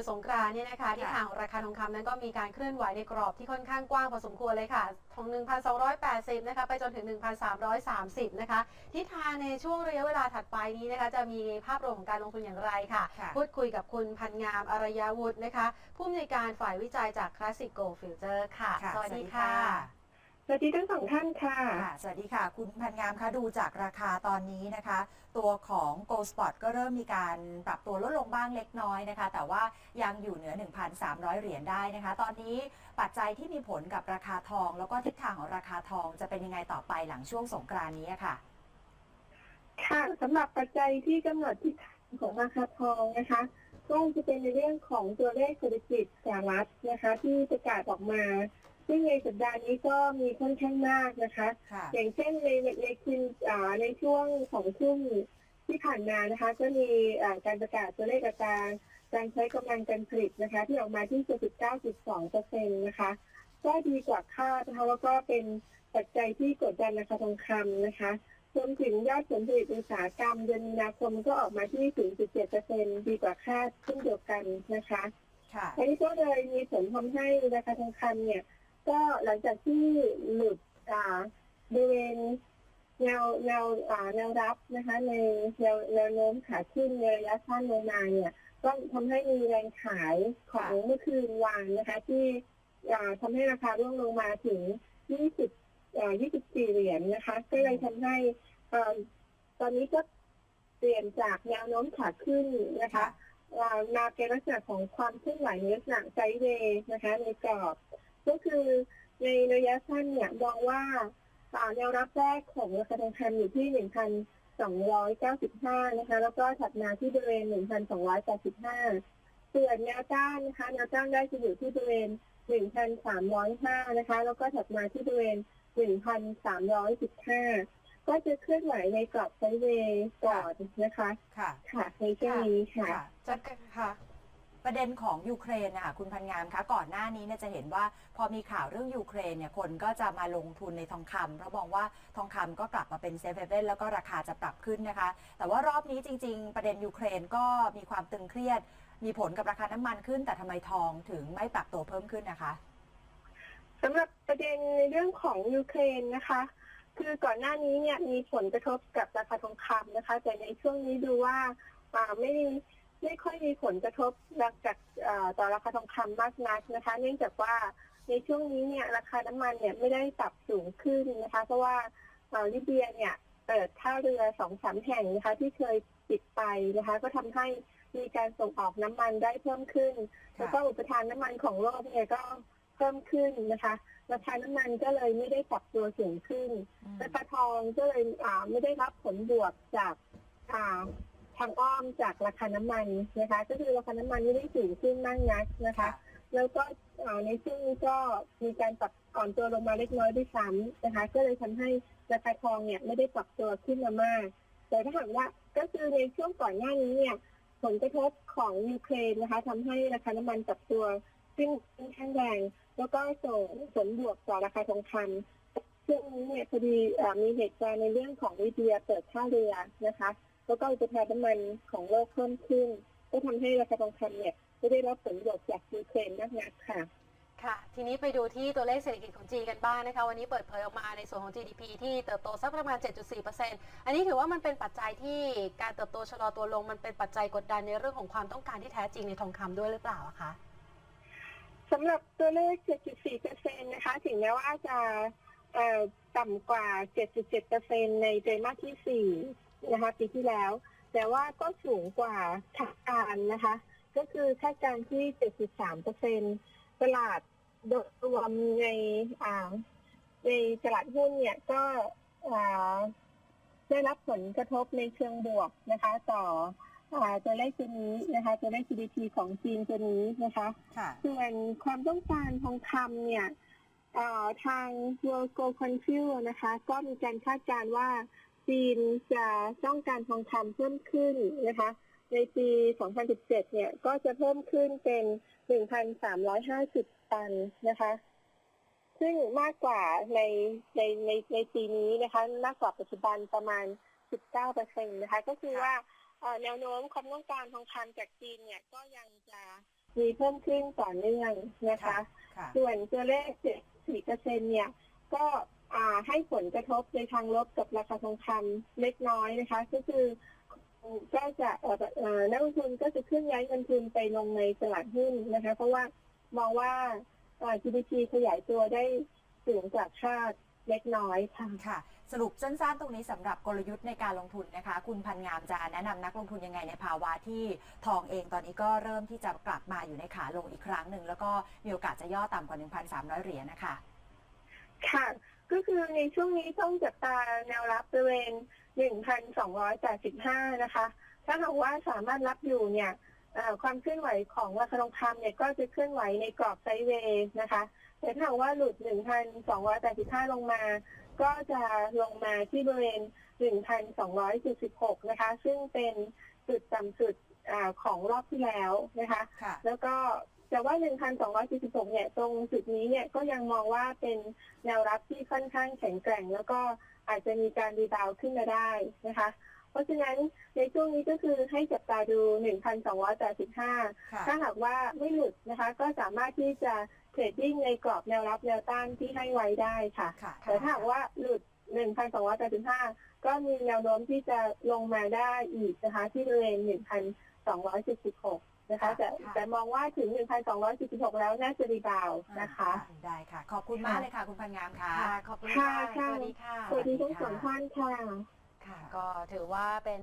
ยุดสงกรานต์เนี่ยนะคะที่ทางราคาทองคำนั้นก็มีการเคลื่อนไหวในกรอบที่ค่อนข้างกว้างพอสมควรเลยค่ะทอง 1,280 นะคะไปจนถึง 1,330 นะคะทิศทางในช่วงระยะเวลาถัดไปนี้นะคะจะมีภาพรวมของการลงทุนอย่างไรค่ะค่ะพูดคุยกับคุณพันงามอารยาวุฒินะคะผู้อำนวยการฝ่ายวิจัยจาก Classic Gold Future ค่ะค่ะสวัสดีค่ะส วัสดีทั้งสองท่านค่ะค่ะ สวัสดีค่ะ คุณพันงามคะดูจากราคาตอนนี้นะคะ ตัวของ Gold Spot ก็เริ่มมีการปรับตัวลดลงบ้างเล็กน้อยนะคะ แต่ว่ายังอยู่เหนือ 1,300 เหรียญได้นะคะ ตอนนี้ปัจจัยที่มีผลกับราคาทอง แล้วก็ทิศทางของราคาทองจะเป็นยังไงต่อไปหลังช่วงสงกรานต์นี้ค่ะ ค่ะสำหรับปัจจัยที่กำหนดทิศทางของราคาทองนะคะก็จะเป็นในเรื่องของตัวเลขเศรษฐกิจสหรัฐนะคะ ที่ประกาศออกมา ซึ่งในสัปดาห์นี้ก็มีค่อนข้างมากนะคะ ค่ะ อย่างเช่นในในคืนอ่าในช่วงสองทุ่มที่ผ่านมานะคะ ก็มีอ่าการประกาศตัวเลขอัตราการใช้กำลังการผลิตนะคะ ที่ออกมาที่ 79.2เปอร์เซ็นต์นะคะ ก็ดีกว่าคาดนะคะแล้วก็เป็นปัจจัยที่กดดันราคาทองคำนะคะรวมถึงยอดผลผลิตอุตสาหกรรมเดือนมีนาคมก็ออกมาที่ 0.7เปอร์เซ็นต์ดีกว่าคาดเช่นเดียวกันนะคะ ค่ะ อันนี้ก็เลยมีผลทำให้ราคาทองคำเนี่ย ก็หลังจากที่หลุดอ่าบริเวณแนวแนวอ่าแนวรับนะคะ ในแนวแนวโน้มขาขึ้นในระยะสั้นลงมาเนี่ยก็ทำให้มีแรงขายของเมื่อคืนวานนะคะ ที่อ่าทำให้ราคาร่วงลงมาถึง 20อ่า24 เหรียญนะคะ ก็เลยทำให้อ่าตอนนี้ก็เปลี่ยนจากแนวโน้มขาขึ้นนะคะค่ะอ่ามาเป็นลักษณะของความเคลื่อนไหวในลักษณะไซด์เวย์นะคะ ในกรอบ ก็คือในระยะสั้นเนี่ยมองว่าอ่าแนวรับแรกของราคาทองคำอยู่ที่ 1,295 นะคะ แล้วก็ถัดมาที่บริเวณ 1,285ส่วนแนวต้านนะคะ แนวต้านได้จะอยู่ที่บริเวณ 1,305 นะคะ แล้วก็ถัดมาที่บริเวณ 1,315 ก็จะเคลื่อนไหวในกรอบไซด์เวย์ก่อนนะคะค่ะค่ะ ในช่วงนี้ค่ะค่ะจะค่ะ ประเด็นของยูเครนนะคะคุณพันงามคะก่อนหน้านี้เนี่ยจะเห็นว่าพอมีข่าวเรื่องยูเครนเนี่ยคนก็จะมาลงทุนในทองคำเพราะมองว่าทองคำก็กลับมาเป็นเซฟเฮเว่นแล้วก็ราคาจะปรับขึ้นนะคะ แต่ว่ารอบนี้จริง ๆ ประเด็นยูเครนก็มีความตึงเครียด มีผลกับราคาน้ำมันขึ้น แต่ทำไมทองถึงไม่ปรับตัวเพิ่มขึ้นนะคะสำหรับประเด็นในเรื่องของยูเครนนะคะ คือก่อนหน้านี้เนี่ยมีผลกระทบกับราคาทองคำนะคะ แต่ในช่วงนี้ดูว่าอ่าไม่ ไม่ค่อยมีผลกระทบจากอ่าต่อราคาทองคำมากนักนะคะ เนื่องจากว่าในช่วงนี้เนี่ยราคาน้ำมันเนี่ยไม่ได้ปรับสูงขึ้นนะคะ เพราะว่าอ่าลิเบียเนี่ยเปิดท่าเรือสองสามแห่งนะคะ ที่เคยปิดไปนะคะ ก็ทำให้มีการส่งออกน้ำมันได้เพิ่มขึ้น แล้วก็อุปทานน้ำมันของโลกเนี่ยก็เพิ่มขึ้นนะคะราคาน้ำมันก็เลยไม่ได้ปรับตัวสูงขึ้นราคาทองก็เลยอ่าไม่ได้รับผลบวกจากอ่า ทางอ้อมจากราคาน้ำมันนะคะ ก็คือราคาน้ำมันไม่ได้สูงขึ้นมากนักนะคะค่ะแล้วก็อ่าในช่วงนี้ก็มีการปรับก่อนตัวลงมาเล็กน้อยด้วยซ้ำนะคะ ก็เลยทำให้ราคาทองเนี่ยไม่ได้ปรับตัวขึ้นมามาก แต่ถ้าหากว่าก็คือในช่วงก่อนหน้านี้เนี่ยผลกระทบของยูเครนนะคะทำให้ราคาน้ำมันปรับตัวขึ้นค่อนข้างแรงแล้วก็ส่งผลบวกต่อราคาทองคำช่วงนี้เนี่ยพอดีอ่ามีเหตุการณ์ในเรื่องของลิเบียเปิดท่าเรือนะคะ แล้วก็อุปทานน้ำมันของโลกเพิ่มขึ้น ก็ทำให้ราคาทองคำเนี่ยไม่ได้รับผลบวกจากยูเครนมากนักค่ะค่ะ ทีนี้ไปดูที่ตัวเลขเศรษฐกิจของจีนกันบ้างนะคะ วันนี้เปิดเผยออกมาในส่วนของ GDP ที่เติบโตสักประมาณ 7.4%อันนี้ถือว่ามันเป็นปัจจัยที่การเติบโตชะลอตัวลง มันเป็นปัจจัยกดดันในเรื่องของความต้องการที่แท้จริงในทองคำด้วยหรือเปล่าอะคะสำหรับตัวเลข 7.4%นะคะ ถึงแม้ว่าจะเอ่อต่ำกว่า 7.7%ในไตรมาสที่ 4 นะคะปีที่แล้ว แต่ว่าก็สูงกว่าคาดการณ์นะคะ ก็คือคาดการณ์ที่ 7.3%ตลาดโดยรวมในอ่าในตลาดหุ้นเนี่ยก็อ่าได้รับผลกระทบในเชิงบวกนะคะ ต่ออ่าตัวเลขตัวนี้นะคะตัวเลข GDP ของจีนตัวนี้นะคะค่ะส่วนความต้องการทองคำเนี่ยเอ่อทาง World Gold Council นะคะ ก็มีการคาดการณ์ว่า จีนจะต้องการทองคำเพิ่มขึ้นนะคะ ในปี 2017 เนี่ย ก็จะเพิ่มขึ้นเป็น 1,350 ตันนะคะ ซึ่งมากกว่าในในในในปีนี้นะคะ มากกว่าปัจจุบันประมาณ 19%นะคะ ก็คือว่าเอ่อแนวโน้มความต้องการทองคำจากจีนเนี่ยก็ยังจะมีเพิ่มขึ้นต่อเนื่องนะคะค่ะส่วนตัวเลข 74เปอร์เซ็นเนี่ย ก็อ่า ให้ผลกระทบในทางลบกับราคาทองคำเล็กน้อยนะคะ ก็คือก็จะเอ่อเอ่อนักลงทุนก็จะเคลื่อนย้ายเงินทุนไปลงในตลาดหุ้นนะคะ เพราะว่ามองว่าเอ่อ GDP ขยายตัวได้สูงจากคาดเล็กน้อยค่ะค่ะ สรุปสั้นๆ ตรงนี้สำหรับกลยุทธ์ในการลงทุนนะคะ คุณพันงามจะแนะนำนักลงทุนยังไงในภาวะที่ทองเองตอนนี้ก็เริ่มที่จะกลับมาอยู่ในขาลงอีกครั้งหนึ่ง แล้วก็มีโอกาสจะย่อต่ำกว่า 1,300 เหรียญนะคะ ค่ะ ก็คือในช่วงนี้ต้องจับตาแนวรับบริเวณ 1,285 นะคะ ถ้าหากว่าสามารถรับอยู่เนี่ยเอ่อความเคลื่อนไหวของราคาทองคำเนี่ยก็จะเคลื่อนไหวในกรอบไซด์เวย์นะคะ แต่ถ้าหากว่าหลุด 1,285 ลงมา ก็จะลงมาที่บริเวณ 1,276 นะคะ ซึ่งเป็นจุดต่ำสุดอาของรอบที่แล้วนะคะค่ะแล้วก็ แต่ว่า 1,276เนี่ย ตรงจุดนี้เนี่ยก็ยังมองว่าเป็นแนวรับที่ค่อนข้างแข็งแกร่ง แล้วก็อาจจะมีการรีบาวด์ขึ้นมาได้นะคะ เพราะฉะนั้นในช่วงนี้ก็คือให้จับตาดู 1,285ค่ะถ้าหากว่าไม่หลุดนะคะ ก็สามารถที่จะเทรดดิ้งในกรอบแนวรับแนวต้านที่ให้ไว้ได้ค่ะค่ะแต่ถ้าหากว่าหลุด 1,285 ก็มีแนวโน้มที่จะลงมาได้อีกนะคะ ที่บริเวณ1,276 มองว่าถึง 1,276แล้วน่าจะรีบาวด์นะคะอ่าได้ค่ะ ขอบคุณมากเลยค่ะ คุณพันงามค่ะค่ะขอบคุณค่ะค่ะค่ะสวัสดีค่ะ สวัสดีทั้งสองท่านค่ะ ค่ะ ก็ถือว่าเป็น